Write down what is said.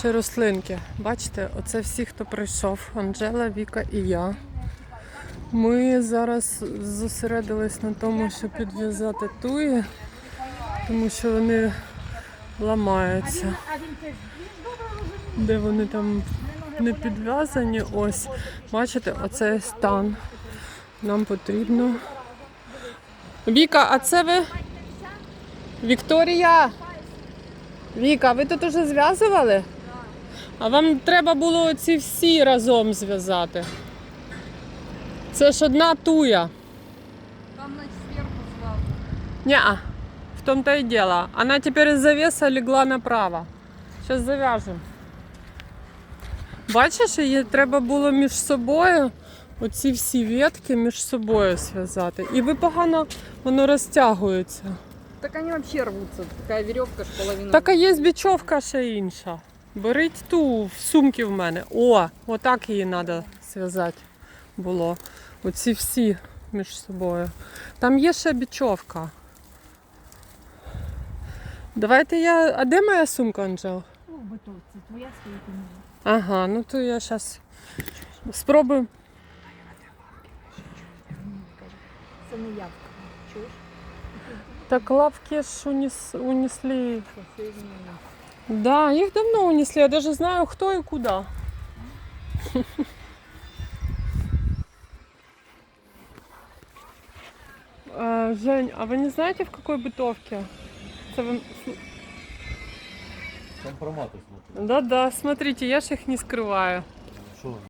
Ще рослинки. Бачите, оце всі, хто прийшов. Анжела, Віка і я. Ми зараз зосередились на тому, щоб підв'язати туї, тому що вони ламаються. Де вони там не підв'язані, ось. Бачите, оце стан. Нам потрібно. Віка, а це ви? Вікторія? Віка, ви тут уже зв'язували? А вам треба було ці всі разом зв'язати. Це ж одна туя. Там сверху сразу. Ня, в том-то и дело. Она теперь из завеса легла направо. Сейчас зав'яжемо. Бачиш, її треба було між собою, оці всі ветки між собою зв'язати. І ви погано воно розтягується. Так они вообще рвутся. Такая веревка ж половина. Так а є бічовка ще інша. Беріть ту в сумки в мене. О, отак її треба зв'язати було. Оці всі між собою. Там є ще бічовка. Давайте я. А де моя сумка, Анжел? В готовці. Твоя стоїть у мене. Ага, ну то я зараз спробую. Це не явка. Чуєш? Так лавки ж унес, унесли. Що, сьогодні Да, их давно унесли. Я даже знаю, кто и куда. А, Жень, а вы не знаете, в какой бытовке? Компромати слухай. Да-да, смотрите, я ж их не скрываю. Що?